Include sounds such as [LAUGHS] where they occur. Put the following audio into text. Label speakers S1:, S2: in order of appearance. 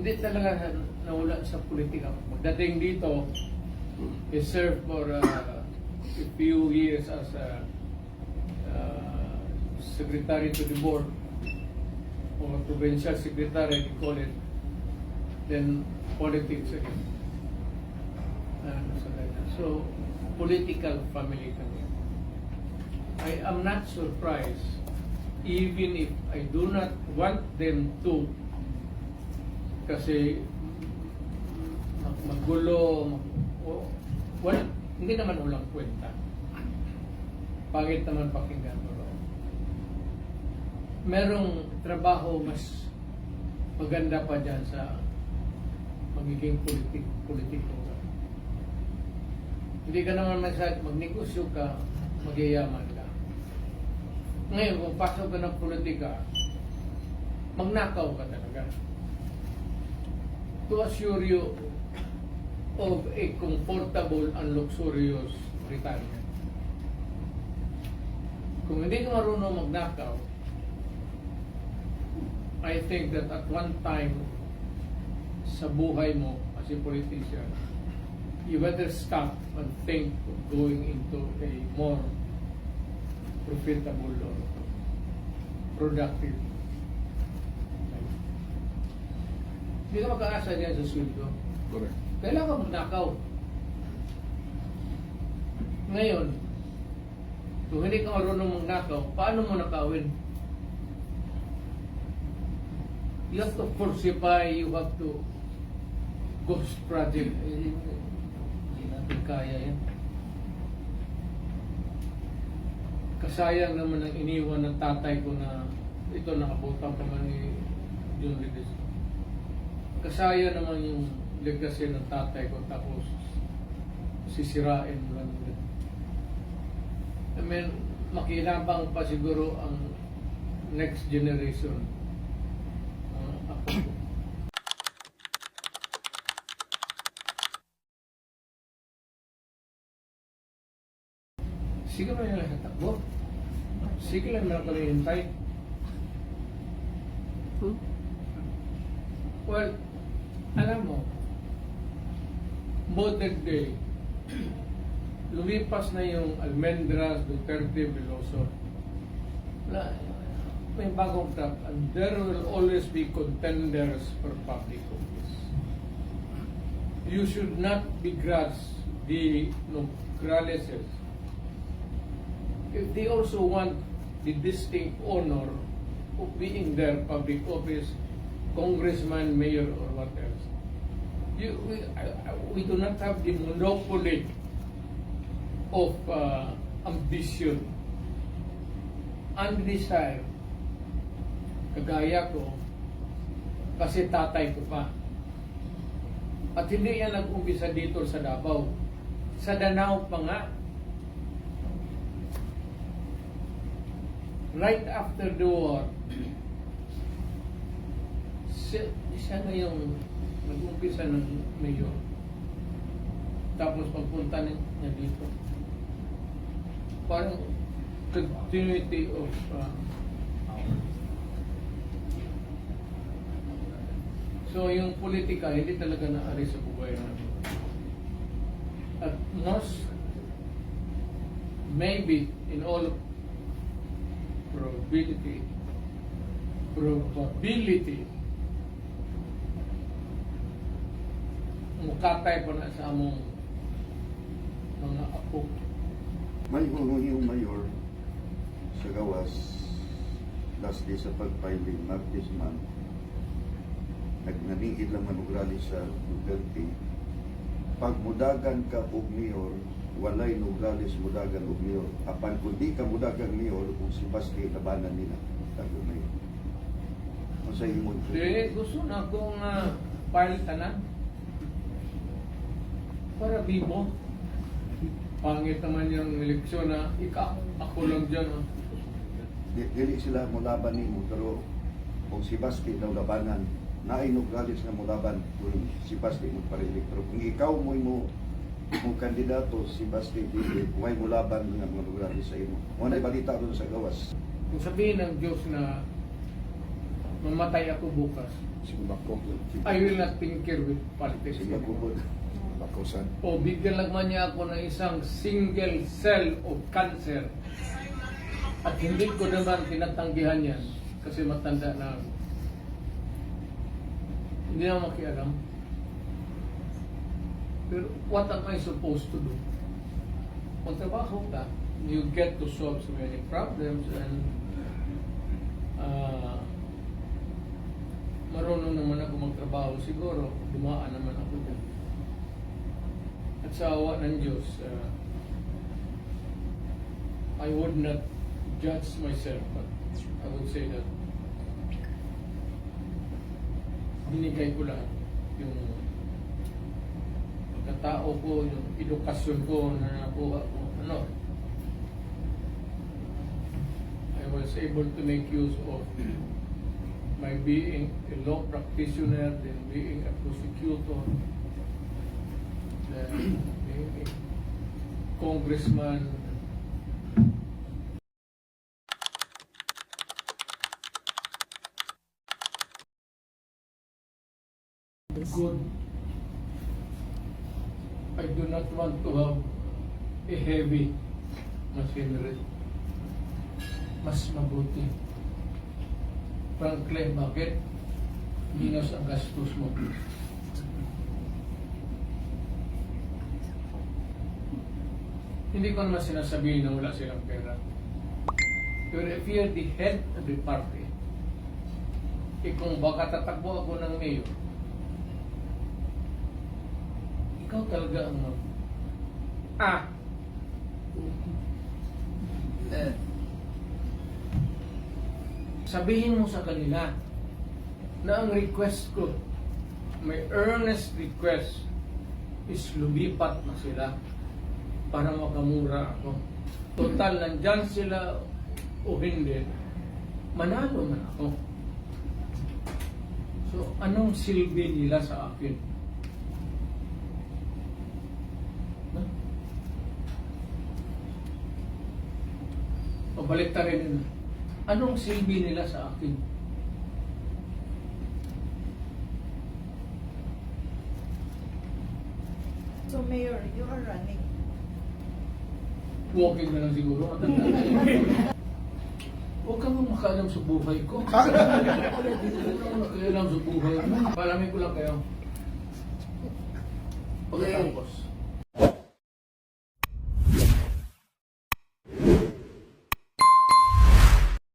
S1: hindi talaga nawala sa politika. Magdating dito, he served for uh, a few years as a uh, secretary to the board or provincial secretary, they call it. Then politics again. Ano. So, political family kami. I am not surprised even if I do not want them to kasi mag- magulo, mag, o, wala, hindi naman ulang kwenta. Pangit naman pakinggan mo. Merong trabaho mas maganda pa dyan sa magiging politik, politiko ka. Hindi ka naman masyad, magnegosyo ka, magyayaman ka. Ngayon, kung pasok ka ng politika, magnakaw ka talaga. To assure you of a comfortable and luxurious retirement. Kung hindi ka marunong magnakaw, I think that at one time sa buhay mo as a politician, you better stop and think of going into a more profitable or productive Hindi ka mag-aasa diyan sa sweldo.
S2: Correct.
S1: Kailangan ka magnakaw. Ngayon, kung hindi ka marunong magnakaw, paano mo nakawin? You have to falsify, you have to ghost project. Eh, Hindi natin kaya yan. Kasayang naman ang iniwan ng tatay ko na ito nakabutang pa man ni John Lidis. Kasaya naman yung legacy ng tatay ko tapos sisirain mo lang ulit. I mean, makinabang pa siguro ang next generation. Mga apo ko. Sige mo yung takbo. Sige lang na kami hintay.
S3: Hmm?
S1: Well, alam mo, modern day, [CLEARS THROAT] lumipas na yung Almendras, Duterte, Veloso. Na, may bagong tap, and there will always be contenders for public office. You should not begrudge the Nograleses. If they also want the distinct honor of being their public office, congressman, mayor, or what else. You, we, I- we do not have the monopoly of uh, ambition and desire. Kagaya ko, kasi tatay ko pa. At hindi yan nag-umpisa dito sa Davao. Sa Danao pa nga. Right after the war, siya, siya na yung nag-umpisa ng mayor. Tapos pagpunta ni- niya dito. Parang continuity of uh, So yung politika, hindi talaga naari sa buhay natin. At most, maybe in all probability, probability, mukatay pa na sa among mga apo.
S2: May hulungi yung mayor sa gawas last day sa pag-filing this month nagnaningid lang manugrali sa Duterte pag mudagan ka og mayor walay nugrali sa mudagan og mayor apan kung di ka mudagan mayor kung si Baske labanan nila tago mayor sa imong
S1: Di, gusto na akong uh, file tanan. Para bibo. Pangit naman yung eleksyon na ikaw, ako lang dyan. ah.
S2: Di- dili sila mulaban nimo pero kung si Baske daw labanan naay nugralis nga mulaban kung si Baske mo parelik pero kung ikaw mo mo mo kandidato si Baske dili way mulaban nga mga nugralis sa imo mo na balita doon sa gawas
S1: Kung sabihin ng Diyos na mamatay ako bukas,
S3: Sige bako.
S1: I will not tinker with politics.
S2: Sige.
S3: Bako sad.
S1: O bigyan lang man niya ako ng isang single cell of cancer. At hindi ko naman tinatanggihan yan kasi matanda na ako. Hindi na makialam. Pero what am I supposed to do? Kung trabaho ka, you get to solve so many problems and uh, marunong naman ako magtrabaho siguro, dumaan naman ako. At sa awa ng Diyos, uh, I would not judge myself, but I would say that binigay ko lahat yung pagkatao ko, yung edukasyon ko na nakuha ko, ano, I was able to make use of my being a law practitioner, then being a prosecutor, congressman. Good. I do not want to have a heavy machinery. Mas mabuti. Frankly, bakit? Minus ang gastos mo. Hindi ko naman sinasabihin na wala silang pera. Pero if you're the head of the party, eh kung baka tatakbo ako ng mayor, ikaw talaga ang mag... Ah! Eh. Sabihin mo sa kanila na ang request ko, my earnest request is lumipat na sila para makamura ako. Total, nandyan sila o hindi, manalo man ako. So, anong silbi nila sa akin? No? Pabalik ta rin. Anong silbi nila sa akin?
S4: So, Mayor, you are running.
S1: Walking na lang siguro. [LAUGHS] Huwag kang makaalam sa buhay ko. Huwag kang makaalam sa buhay mo. Palamin ko lang kayo. Pagkatapos,